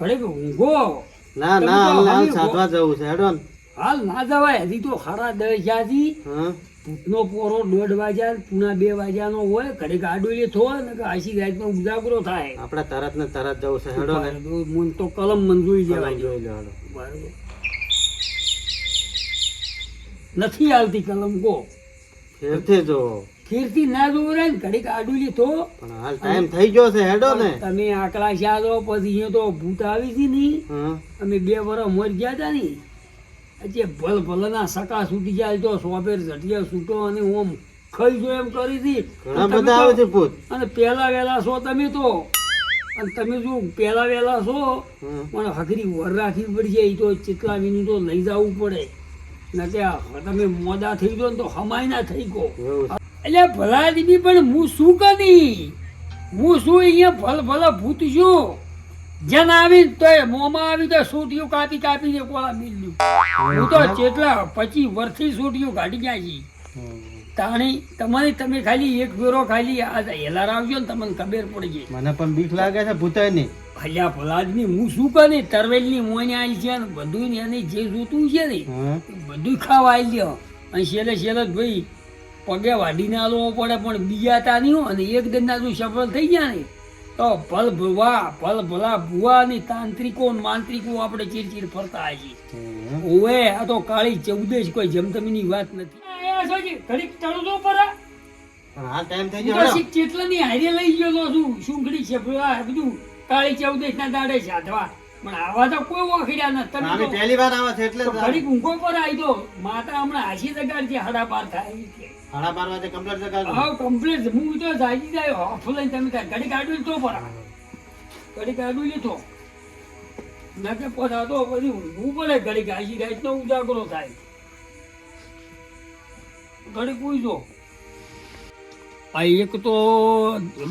ઘડીક ઊંઘો. ના ના હાલ હાલ સાધવા જવું છે હેડો ને. હાલ ના જવાય હજી તો ખરા દસ હા. ભૂતનો પોરો દોઢ વાગ્યા પૂના બે વાગ્યાનો હોય ઘડીક આડોલી થો ને કે આશી રાતનો ઉજાગરો થાય. આપણે તરત ને તરત જવું છે હેડો ને. મન તો કલમ મંજૂરી દેવાય જોઈ લો બરાબર. નથી આવતી કલમ કો. ફેરથે જો ખીરથી ના ને ઘડીક આડું લીધો પણ હાલ ટાઈમ થઈ ગયો છે હેડો ને. તમે આકલા શા પછી અહીંયા તો ભૂત આવી હતી ની અમે બે વર્ષ મોર ગયા હતા ને. આજે ભલ ભલના સકા છૂટી જાય તો સોપેર ઝટિયા છૂટો અને ઓમ ખાઈ જો એમ કરી હતી અને તમે બધા આવે છે ભૂત. અને પહેલા વહેલા છો તમે તો. અને તમે જો પહેલા વહેલા છો પણ હકરી વર રાખવી પડશે એ તો ચેટલા વિનું તો લઈ જવું પડે. ને ત્યાં તમે મોદા થઈ ગયો ને તો હમાય ના થઈ ગયો. એટલે ભલા દીદી પણ હું શું કરી હું શું અહીંયા ભલ ભલા ભૂત છું? જન આવી તો મોંમાં આવી તો સૂટીઓ કાપી કાપીને કોળા મિલ્યું હું તો જેટલા પચીસ વર્ષથી સૂટીઓ કાઢી ગયા છે તાણી તમારી તમે ખાલી એક ફેરો ખાલી આ હેલાર આવજો ને તમને ખબર પડી જાય. મને પણ બીક લાગે છે ભૂતાયની ભલ્યા ભલાદમી હું શું કરે તરવેલની મોને આવી છે ને બધું એને જે જોતું છે ને? બધું ખાવા આવી ગયો અને છેલ્લે છેલ્લે ભાઈ પગે વાઢીને આલવો પડે પણ બીજા તા નહીં હોય અને એક દિનના જો સફળ થઈ ગયા ને તો ભલ ભવા ભલ ભલા ભુવા ની તાંત્રિકો માંત્રિકો આપણે ચીરચીર ફરતા આવી હા. ઓવે આ તો કાળી ચૌદશ કોઈ જમતમીની વાત નથી. આયા છો જી, ઘડીક ચડું તો પર. હાલ ટાઈમ થઈ ગયો હારે લઈ ગયો છું શું ઘડી છે બધું કાળી ચૌદશ ના દાડે સાધવા પણ આવા તો કોઈ ઓખડ્યા નથી. તમે અમે પહેલી વાર આવા છે એટલે ઘડી ઊંઘો પર આવી દો માતા હમણાં હાસી જગાડ છે હાડા બાર થાય સાડા બાર વાગે કમ્પ્લીટ જગાડો. હા કમ્પ્લેટ. હું તો જાગી જાય હોફ લઈને તમે ત્યાં ઘડીક આડું તો પર ઘડી આડું લીધો. ના કે પોતા તો પછી ઊંઘવું પડે. ઘડીક જાય તો ઉજાગરો થાય. ઘડી ઉઈજો. આ એક તો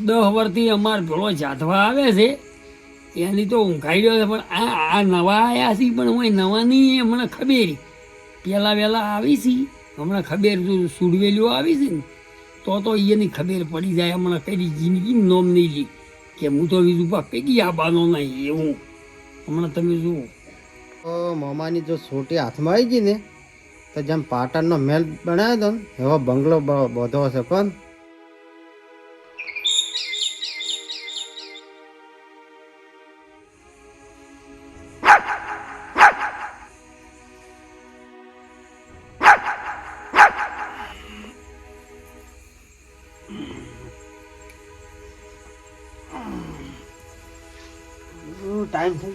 દહ વર્ષથી અમાર ભેળો જાધવા આવે છે. એની તો ઊંઘાઈ ગયો છે, પણ આ આ નવા આવ્યા છે, પણ હું નવા નહીં મને ખબર. પહેલા વહેલા આવી છે, હમણાં ખબર જો સુડવેલીઓ આવી છે ને, તો તો એની ખબર પડી જાય, હમણાં કઈ જિંદગી નોમ નહીં લી. કે હું તો બીજું પા કઈ આબાનો નહીં, એવું. હમણાં તમે જુઓ. મોમાની જો સોટી હાથમાં આવી ગઈ ને, તો જેમ પાટણનો મેલ બનાવ્યો હતો ને, એવો બંગલો બધો હશે પણ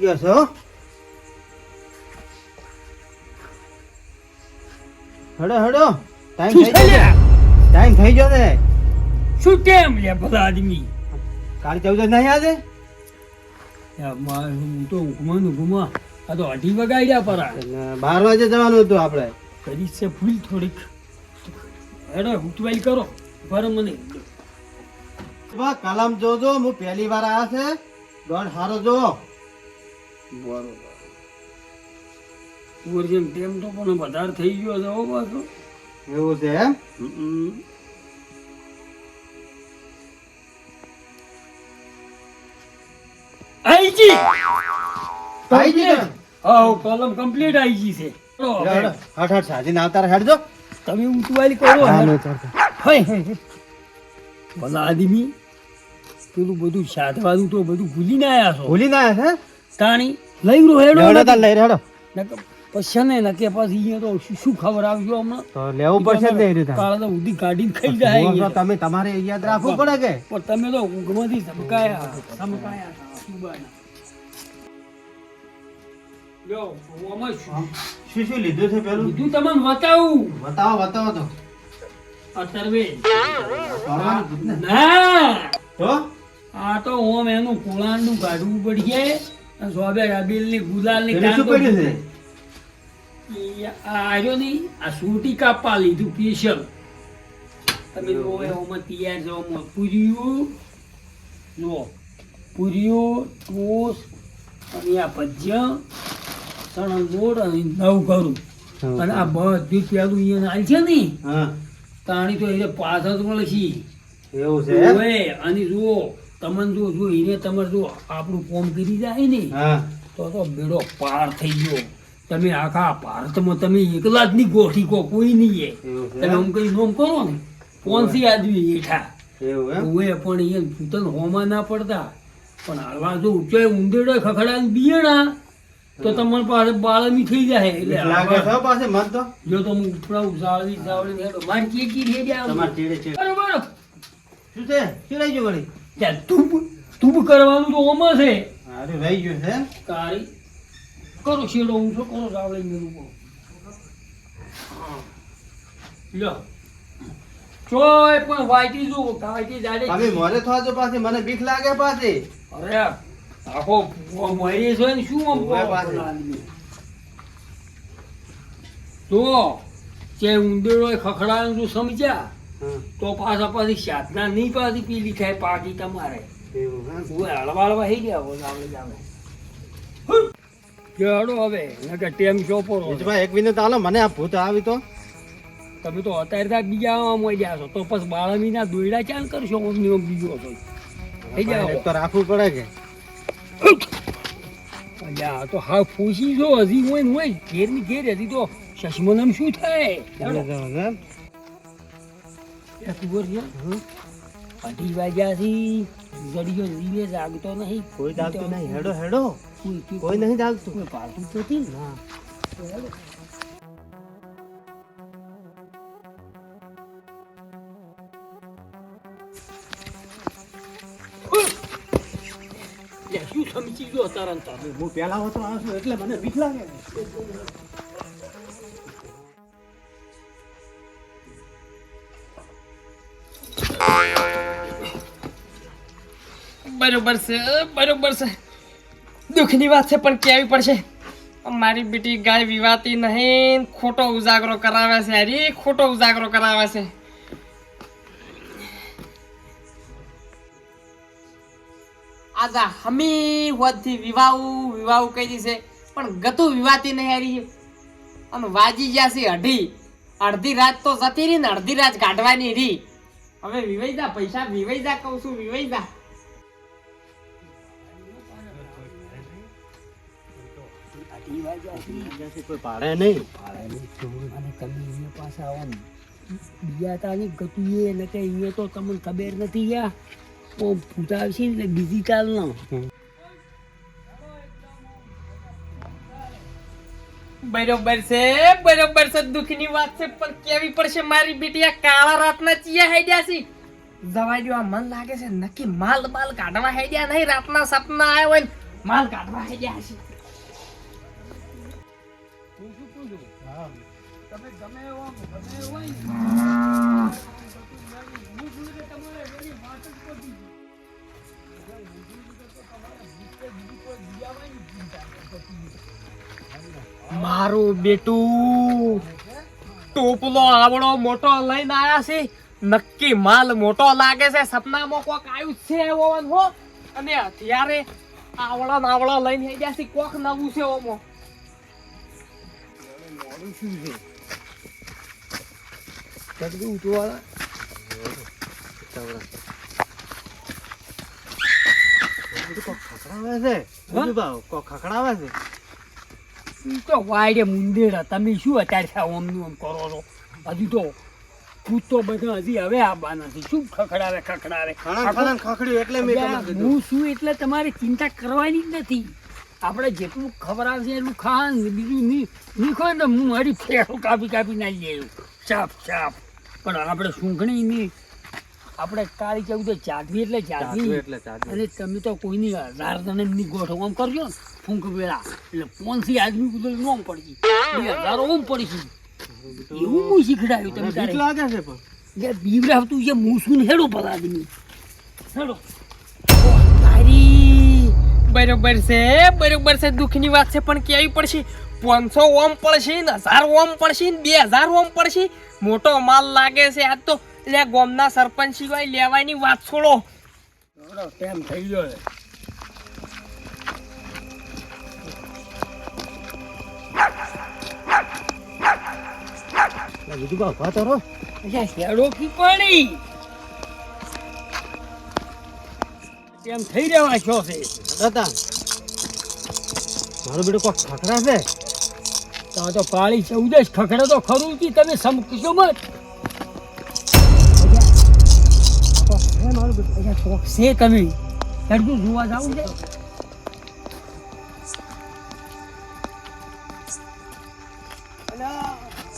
ગયો છે હો. હેડો હેડો. ટાઈમ થઈ ગયો? ટાઈમ થઈ ગયો છે. શું કેમ લે બધા આદમી? કાલ ચૌદ નહીં આજે? હું તો ઊંઘમાં ને ઊંઘમાં. આ તો અઢી વગાડ્યા પરા. બાર વાગે જવાનું હતું આપણે. કરી છે થોડીક. હેડો ઉતવાઈ કરો. પર મને. કલમ જોજો હું પહેલી વાર આવ્યા છે. ગણ હારો જો. બરોબર. ઓરિજિન ટેમ તો પણ વધારે થઈ ગયો છે હો પાછો. એવું છે એમ? ને? હા કલમ કમ્પ્લીટ આઈજી છે. હટ હટ સાજીને આવતા રહે, હેડજો. તમે ઉતવાઈ કરો. ભલા આદમી પેલું બધું સાધવાનું તો બધું ભૂલી ના આયા છો. ભૂલી ના આવ્યા તાણી લઈ રહ્યો હેડો હેડો. તાર લઈ હેડો. પછી ને નકે પછી અહીંયા તો શું- શું ખબર આવ્યો હમણાં? તો લેવું પડશે ને નહીં રીતા. કાળા તો ઉધી કાઢીને ખાઈ જાય તમે તમારે યાદ રાખવું પડે કે? પણ તમે તો ઊંઘમાંથી ધમકાયા ધમકાયા સુબાના. લ્યો, આમાં શું? શું શું લીધું છે પેલું? બધું તમને બતાવું. બતાવો બતાવો તો. આ ને. તો? આ તો ઓમ એનું કુળાંડું કાઢવું પડશે. સોબે રબીલની ગુલાલની શું કાંદો- છે? ઈ આ નહીં આ સૂટી કાપવા લીધું સ્પેશિયલ તમે જુઓ તૈયાર છે પૂર્યું જુઓ પૂર્યું ટોસ અને આ ભજીયા ચણા લોટ અને નવ કરું અને આ બધું પેલું અહીંયા નાલ છે ને તાણી તો એ પાછળ છે. એવું છે અને જુઓ તમને જો જો એને તમારે જો આપણું કોમ કરી જાય ને તો તો બેડો પાર થઈ ગયો. તમે આખા ભારતમાં તમે એકલા જ નહીં ગોઠી કો કોઈ નહીં એ. તમે આમ કઈ નોમ કરો ને કોણસી આદમી હેઠા? એવું પણ એ સૂતન હોમાં ના પડતા. પણ હળવા જો ઊંચાઈ ઊંધેડો ખખડા બિયણા તો તમારી પાસે બાળમી થઈ જાય. એટલે લાગે છે પાસે મન તો? જો તો હું ઉપરા ઉસાળવી સાવળી હેડો મારી ચીકી જાય તમારે ચીડે ચીડે બરોબર. શું છે? ચીડાઈ જો વળી? ત્યાં તુબ તુબ કરવાનું તો ઓમ છે. અરે રહી ગયું છે. તારી કરો શેડો હું શું કરો સાવળી મેરું કરો લ્યો. ચોય પણ વાઈટી જો વાઈટી જાડે. તમે મોરે થવા જો પાસે મને બીક લાગે પાસે અરે આખો મરી છે ને શું આમ પાસે. તો જે ઉંદેડો ખખડાનું તું સમજ્યા? તો પાછા પછી સાધના નહીં પાછી પીલી થાય પાકી તમારે. હું. હળવા હળવા થઈ ગયા હોય જાવે કેડો હવે નકર ટેમ ચોપો બીજુભાઈ એક મિનિટ આલો મને આ ભૂત આવી તો. તમે તો અત્યારે ત્યાં બીજા આમાં ગયા છો. તો પછી બાળમીના દોયડા ચાલ કરશો ઓમની બીજો છો. થઈ જાઓ તો રાખવું પડે કે. અલ્યા તો હા ફૂસી જો હજી હોય ને હોય. ઘેરની ઘેર હજી તો ચશ્મનમ શું થાય? અઢી વાગ્યાથી જડિયો રીલે જાગતો નહીં કોઈ જાગતો નહીં. હેડો હેડો. કોઈ નહીં જાગતું. કોઈ પાલતું જ નથી ના. શું સમજી ગયો તારા? હું પેલા હોતો આવશું એટલે મને બીક લાગે બરોબર છે બરોબર છે. દુઃખની વાત છે, પણ કેવી પડશે? મારી બેટી ગાય વિવાતી નહીં, ખોટો ઉજાગરો કરાવે છે, અરે, ખોટો ઉજાગરો કરાવે છે. આજા, હમી હોદથી વિવાહ વિવાહ કહી દીશે પણ ગતું વિવાતી નહીં હારી અને વાજી છે અઢી. અડધી રાત તો જતી રહી ને અડધી રાત કાઢવાની રી હવે વિવૈદા પૈસા વિવૈદા કહું છું વિવાઈ કોઈ પાડે નહીં. અને તમે અહીંયા પાછા બીજા તાની ગતુએ ને કે અહીંયા તો તમને ખબર નથી યા ઓ ફૂટાવશે ને બીજી ચાલનો બરોબર છે બરોબર છે દુઃખની વાત છે પણ કેવી પડશે મારી બેટી? આ કાળા રાતના ચિયા હેડ્યા છે. જવા દો આ મન લાગે છે નક્કી માલ બાલ કાઢવા હેડ્યા નહીં રાતના સપના આવ્યા હોય માલ કાઢવા હેડ્યા છે. હું શું કહું છું તમે ગમે એવા ગમે એવા હું છું કે તમારે એની વાત જ પતી મારું બેટું ટોપલો આવડો મોટો લઈને આવ્યા છે. નક્કી માલ મોટો લાગે છે. સપનામાં કોક આવ્યું છે એવો હો. અને અત્યારે આવડા નાવડો લઈને હેડ્યા છે. કોક નવું છે ઓમો. તકડી ખખડાવે છે બીજુભાઈ, કોક ખખડાવે. છે તો વાયડે મુંદેડા તમે શું અત્યારે ઓમનું ઓમ કરો છો હજુ તો ભૂત તો બધા હજી હવે આવવાના છે શું ખખડાવે ખખડાવે ખખડ્યું એટલે હું શું એટલે તમારે ચિંતા કરવાની જ નથી. આપણે જેટલું ખબર આવશે એટલું ખાન બીજું નહીં ખોય ને હું મારી ફેરો કાપી કાપી ના જાય ચાપ ચાપ. પણ આપણે સૂંઘણી નહીં. આપણે કાળી ચૌદ ચાદવી એટલે ચાદવી એટલે અને તમે તો કોઈની હજારને જણની ગોઠો આમ કરજો ને. ફૂંક વેળા. એટલે પોનસી આદમી કુદરત નોમ પડી બે હજાર ઓમ પડી એવું હું શીખડાયું તમે લાગે છે પણ. જે બીવડાવતું જે મૂસું ને હેડો પર આદમી. હેડો. બરોબર છે બરોબર છે દુઃખની વાત છે પણ કેવી પડશે? પાંચસો ઓમ પડશે ને હજાર ઓમ પડશે ને બે હજાર ઓમ પડશે? મોટો માલ લાગે છે આજ તો. એટલે ગોમના સરપંચ સિવાય લેવાની વાત છોડો. ટાઈમ થઈ ગયો છે. બીજુભાઈ ઊભા તો રહો. હેડો કી પડી એમ થઈ રહેવા છો છે. દાદા મારો બેટો કોઈ ખખરા છે તો તો પાળી ચૌદશ ખખડે તો ખરું કે તમે સમકશો મત. મારું બેટું અહીંયા શોખ છે તમે. હેડું જોવા જાવ છે.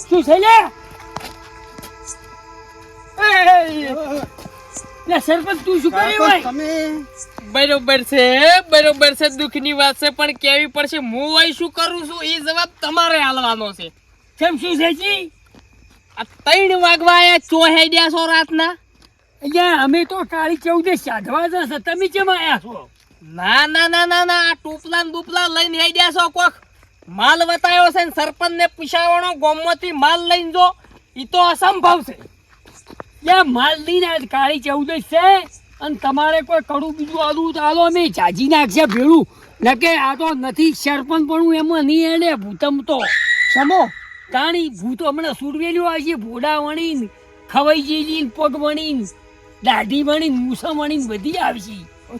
શું છે લે લે સરપંચ તું શું કરી હોય? તમે? બરોબર છે બરોબર છે દુઃખની વાત છે પણ કેવી પડશે? હું અહીં શું કરું છું? એ જવાબ તમારે હાલવાનો છે. કેમ શું છે જી? આ ત્રણ વાગવા આયા ચોહે ગયા છો રાતના? અહીંયા અમે તો કાળી ચૌદે સાધવા જશે તમે કેમ આયા છો? ના ના ના ના ના આ ટોપલા ને બુપલા લઈને હેડ્યા છો કોક. માલ વતાયો છે ને સરપંચ ને પૂછાવવાનો ગોમમાંથી માલ લઈને જો. ઈ તો અસંભવ છે. યા માલ લઈને કાળી ચૌદશ છે? અને તમારે કોઈ કડું બીજું આલું તો આલો અમે. જાજી નાખશે ભેળું. નકે આ તો નથી સરપંચ પણ એમાં નહીં એડે ભૂતમ તો. સમો? તાણી ભૂતો હમણાં સુરવેલ્યું છે ભોડા વણીને ખવાઈ જેજી પગ વણીને દાઢી વણીને મૂસા વણીને બધી આવશે.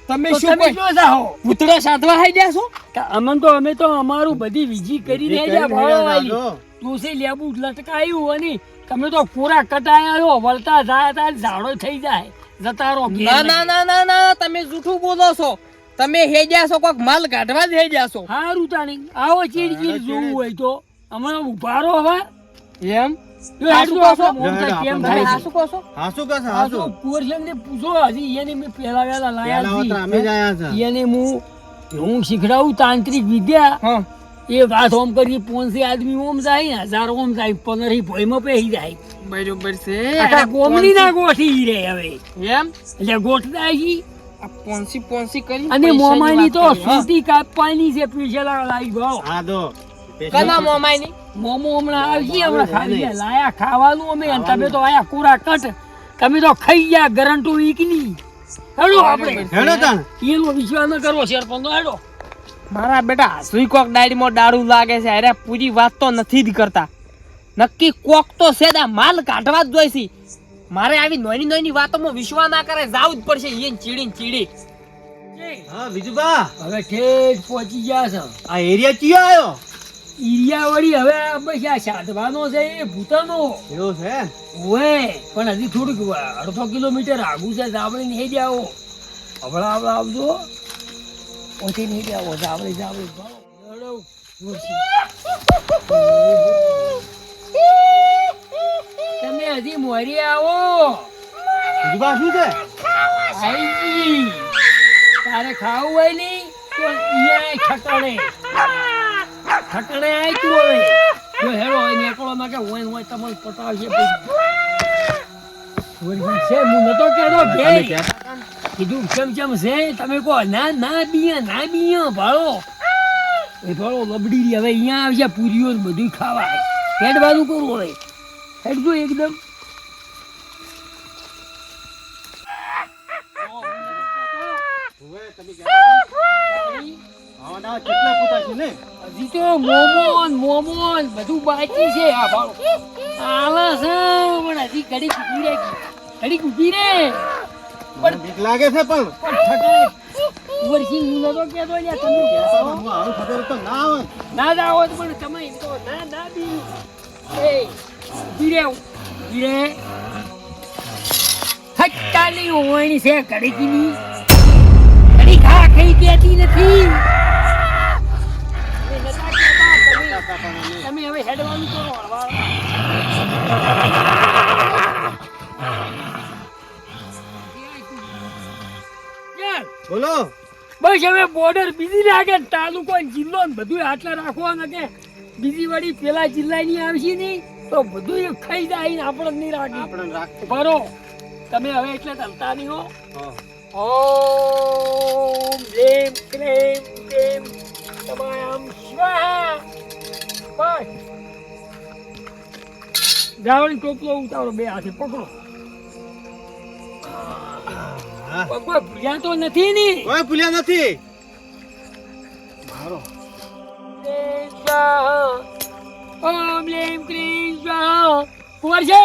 તમે શું તમે પુત્ર શું જાઓ. સાધવા આવી છો? કા અમન તો અમે તો અમારું બધી વિજી કરીને તુલસી લેબુ લટકાયું અને તમે તો પૂરા કટાયા છો વળતા જાતા ઝાડો થઈ જાય. જતા રહો ના ના ના ના ના તમે જૂઠું બોલો છો. તમે હેડ્યા છો કોક માલ કાઢવા જ હેડ્યા છો. હા રૂતાણી આવો ચીડ ચીડ જોવું હોય તો. હમણાં ઊભા રહો હવે. એમ? હું હું શીખડાવું તાંત્રિક વિદ્યા. હા. એ વાત ઓમ કરી પોનસી આદમી ઓમ જાય ને હજાર ઓમ જાય પંદર ભોયમાં પહેરી જાય. બરોબર છે. ગોમડી ના ગોઠી રે હવે. એમ? એટલે ગોઠતા હી પોનસી પોન્સી કરી અને મોમાની તો સુતી કાપવાની છે પીછેલા લાઈ ભાવ હા, દો. કના મોમાની? મોમો હમણાં આવી હમણાં ખાલી લાયા ખાવાનું અમે અને તમે તો આયા કુરા કટ. તમે તો ખાઈ ગયા ગરંટુ વીકની. હેડો આપણે. હેડો તાણ. એનો વિશ્વાસ ન કરવો શેર પંદો હેડો. મારા બેટા સુઈ કોક ડાયરીમાં દારૂ લાગે છે. અરે પૂરી વાત તો નથી જ કરતા. નક્કી કોક તો સેદા માલ કાઢવા જ જોઈશી. મારે આવી નોની નોની વાતોમાં વિશ્વાસ ના કરે જાવું જ પડશે. ઈયન ચીડી ચીડી. હા, વિજુબા હવે ઠેઠ પહોંચી ગયા છે. આ એરિયા ચિયો આવ્યો એરિયા વળી હવે આ આ સાધવાનો છે એ ભૂતાનો. એવો છે ઓએ પણ હજી થોડુંક અડધો કિલોમીટર આગું છે આપણે નહીં જાઓ હમણાં આવજો ઓછી નહીં જાઓ આપણે જાવે તમે હજી મોરી આવો. બીજુબા શું છે? આઈજી તારે ખાવું હોય નહીં તો ઈયા ખટડે ખટડે આય તું હવે. જો હેરો હોય નીકળો માં કે હોય હોય તમને પતાવશે છે હું નતો કહેતો ને? કીધું, કેમ કેમ છે? તમે કહો, ના ના, બીયા ના, બીયા, ભાળો. એ ભાળો લબડી રહી. હવે અહીંયા આવશે પૂરીઓ બધું ખાવા હેડવાનું કરવું હવે એકદમ? આવા પૂતા છે ને? હજી તો મોમોન બધું બાકી છે. આ ભાળો. આવા કૂટી રે મને બીક લાગે છે પણ. પણ ઠકાય વર્ષી હું નતો લ્યા તમે હું આવું ખબર તો ના આવે ના ના હોય પણ તમે એમ તો ના ના બી. એ ધીરે ધીરે. હટ્ટાની ઓવણી છે કડીકીની કડી ખા ખાઈ દેતી નથી. તમે. હવે હેડવાનું કરો હળવા. બોલો. બસ હવે બોર્ડર બીજી લાગે તાલુકો જિલ્લો ને બધું આટલા રાખવાના કે બીજી વળી પેલા જિલ્લાની આવશે નહીં તો બધું ખાઈ જાય ને આપણે નહીં રાખે આપણે રાખ. બરો તમે હવે એટલે ચાલતા નહીં હો. ઓમ જેમ ક્લેમ ક્લેમ તમામ સ્વાહા. બસ. જાવણી ટોપલો ઉતારો બે હાથે પકડો. હા. ભૂલ્યા તો નથી ની. કોઈ ભૂલ્યા નથી. ક્લીમ ઓમ લીમ ક્લીમ કુંવર છે?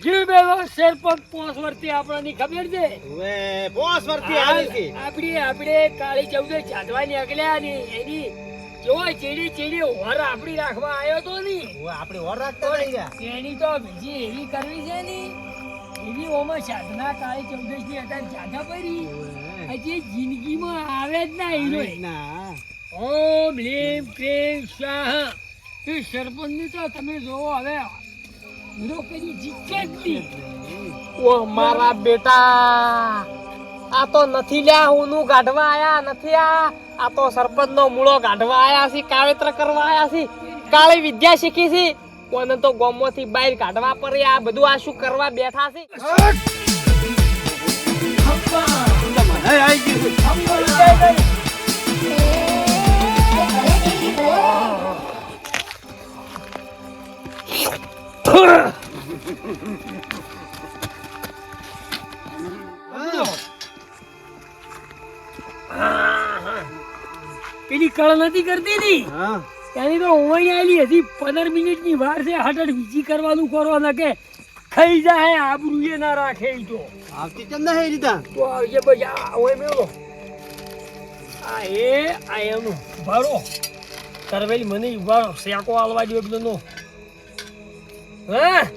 જીવ બેલો સરપંચ પોસ વર્ષથી આપણને ખબર છે. હવે પોસ વર્તી આવી છે આપણે આપણે કાળી ચૌદે ચાંદવાની અગલ્યા ને એની જો ચીડી ચીડી ઓર આપડી રાખવા આવ્યો તો ની. આપણે ઓર રાખતા નહીં એની તો બીજી એવી કરવી છે ની. એવી ઓમાં સાધના કાળી ચૌદશની અત્યારે જાદા પડી હજી જિંદગીમાં આવે જ ના હીરો ઓમ લીમ ક્લીમ સ્વાહ. એ સરપંચની તો તમે જોવો હવે હીરો કરી જીતે નહીં. ઓ મારા બેટા આ તો નથી લ્યા હુંનું ગાઢવા આયા નથી આ. આ તો સરપંચ નો મૂળો ગાઢવા આયા છે કાવેત્ર કરવા આયા છે કાળી વિદ્યા શીખી છે કોને તો ગોમોથી બહાર કાઢવા પડે. આ બધું આ શું કરવા બેઠા છે? પેલી કળ નથી કરતી ની હા. એની તો ઉમઈ આવેલી હજી પંદર મિનિટની વાર છે હટડ બીજી કરવાનું કરો ને કે ખાઈ જાય આબરૂ એ ના રાખે તો. આવતી કેમ ના હે રીતા? તો આવજે ભાઈ આ ઓય મેલો આ એ આ એનું. ભરો કરવેલી મને ઉભારો શેકો આલવા દો એકદમ નો હે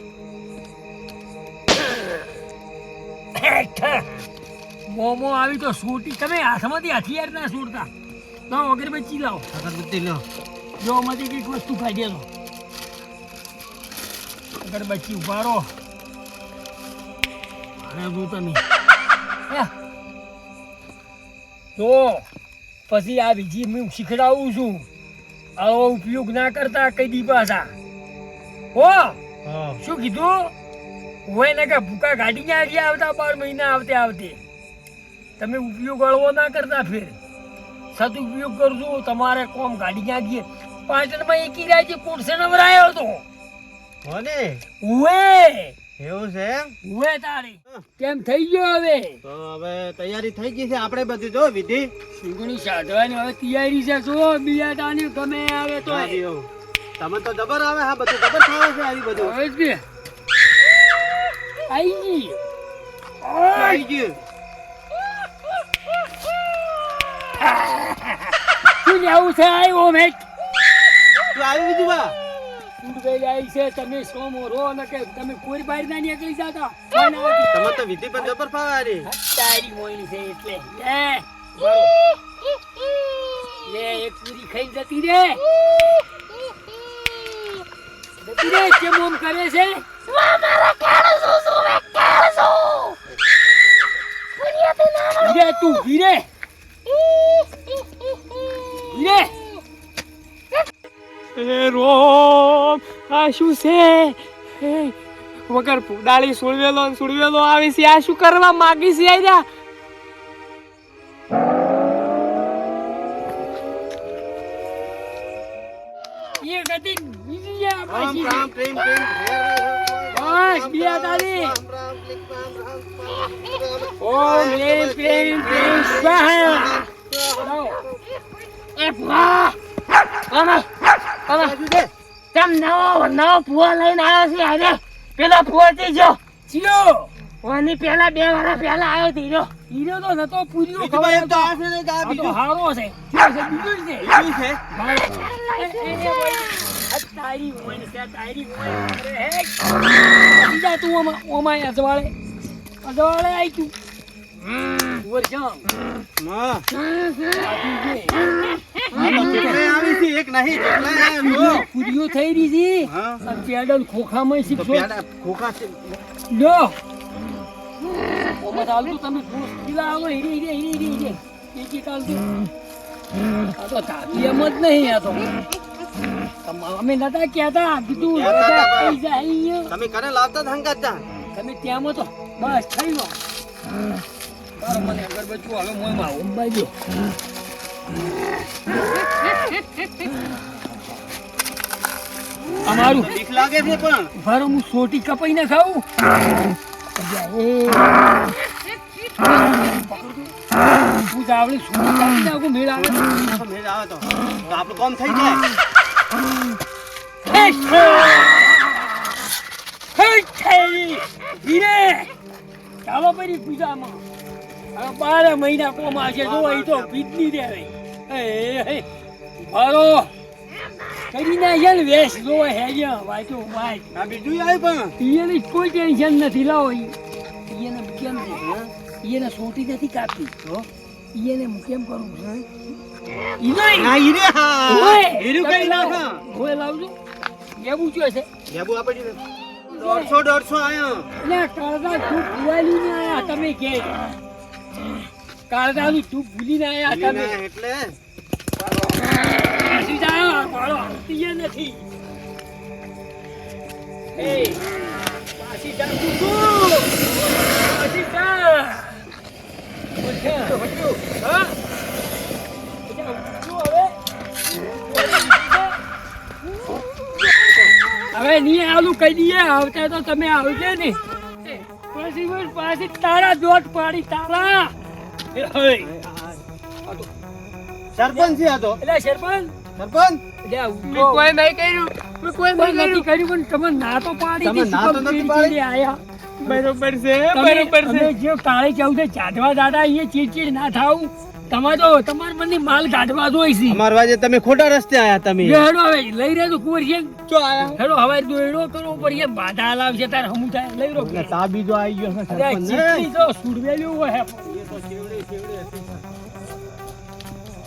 મોમો આવી તો સૂટી. તમે હાથમાંથી હથિયાર ના સૂટતા ના અગરબત્તી લાવો. અગરબત્તી લો. જો આમાંથી કંઈક વસ્તુ કાઢી લો અગરબત્તી ઉભારો. અને જો તમે તો પછી આ બીજી હું શીખડાવું છું. આવો ઉપયોગ ના કરતા કઈ દી પાછા. હો? શું કીધું? હોય ને કે ભૂકા ગાડી ના હજી આવતા બાર મહિના આવતે આવતે. તમે ઉપયોગ અળવો ના કરતા ફેર. સદુપયોગ કરજો તમારે કોમ ગાડી ક્યાં ગયે પાટણમાં એકી રાજી કોટસે નવરાયો હતો. હોને ઉવે! એવું છે ઉવે તારી કેમ થઈ ગયો હવે? તો હવે તૈયારી થઈ ગઈ છે આપણે બધું જો વિધિ. સિંગણી સાધવાની હવે તૈયારી છે શું બિયાટાની ગમે આવે તો. તમે તો જબર આવે હા બધું જબર થાય છે આવી બધું. હવે જ આઈ ગઈ. આઈ ગયું. શું લેવું છે? આવ્યો મેચ તું આવી બીજું બા. આવી છે તમે સોમો રો અને કે તમે કોઈ બહાર ના નીકળી જતા? તમે તો વિધિ પણ જબર ફાવે તારી મોઈની છે એટલે. લે. લે એક પૂરી ખાઈ જતી રે. જતી રે કેમ ઓમ કરે છે? તું ગીરે વીરે રોમ આ શું છે વગર ફૂડાળી સુળવેલો ને સુળવેલો આવી છે આ શું કરવા માગી છે આયરા એ ગતિ બીજી પાછી. રામ પ્રેમ પ્રેમ બસ, બિયા તારી. પ્રેમ સ્વાહા એ અમે અમે તમ નવો નવો ભુવા લઈને આવ્યો છે આજે પેલો ભુવાથી જો ચિયો વાની પેલા બે વર્ષ પહેલા આવ્યો ધીરો હીરો તો નતો પૂર્યો ખબર એમ તો આ છે ને કે આ આ હારો છે બીજો છે બીજો છે બીજું હારો. તારી તારી હે બીજા તું ઓમાં ઓમાં અજવાળે અજવાળે આઈ તું વર્ષમ હા આવી છે? એક નહીં થઈ રહી છે. પેડલ ખોખામાં ખોખા છે. લો. ઓમાં ચાલતું તમે કિલા આવો હીરે હીરે હીરે હીરે હીરે. એક એક ચાલતું આ તો થાકી એમ જ નહીં આ તો. તમા- અમે નતા કહેતા કીધું જાય તમે કરે લાવતા જ તમે ત્યાંમાં તો બસ થઈ લો. તારો મને અગરબત્તી હવે મોંમાં ઉંબાઈ દો અમારું બીક લાગે છે પણ. ભારો હું સોટી કપાઈ ના ખાવું હું જાવડી સોટી કાપી નાખું મેળ આવે તો. મેળ આવે તો. આપણું કામ થઈ જાય. ધીરે. ચાલો પછી પૂજામાં. બાર મહિના કોમાં છે જો અહીં તો ભીતની દે હવે એ, કરીને છે ને જો હે વાંચો વાંચ. આ બીજું આવ્યું પણ. એને કોઈ ટેન્શન નથી લાવો એને કેમ છે એને સોટી નથી કાપી એને હું કેમ કરું છું હા હીરે હા. હીરું કઈ નાખો? ઓય લાવજો. એવું શું છે? લેબુ આપી દીધું. દોઢસો દોઢસો આયા. એટલે કાળદા તું ભૂલાઈ ને આયા તમે કે. કાળદાનું તું ભૂલીને આયા તમે એટલે પાછી જાઓ મારો આવતી નથી એ પાછી જા તું તું. પાછી જા વચ્ચે. હા? હવે નહીં આલું કહી દઈએ આવતા તો તમે આવજો ને પછી પાછી તારા દોટ પાડી તારા. સરપંચ છે આ તો. એટલે સરપંચ? સરપંચ? કોઈ નહીં કર્યું. મેં કોઈ કોઈ કર્યું પણ તમે ના તો પાડી તમે ના તો નથી પાડી? આયા. બરોબર છે તમે અમે જે કાળી ચૌદે ચાંદવા દાદા એ ચીડચીડ ના થાવ. તમારે તો તમારે મને માલ કાઢવા જોઈ છે. અમાર વાજે તમે ખોટા રસ્તે આયા તમે. હેડો હવે લઈ રહ્યો તો કુંવર છે જો આયા? હેડો હવે દોયડો કરો પર એ બાધા લાવશે તારે હમું થાય. લઈ રહ્યો. તા બીજો આવી ગયો સરપંચ. ને. તો સુડવેલ્યું હોય. એ તો શેવડે શેવડે હતી.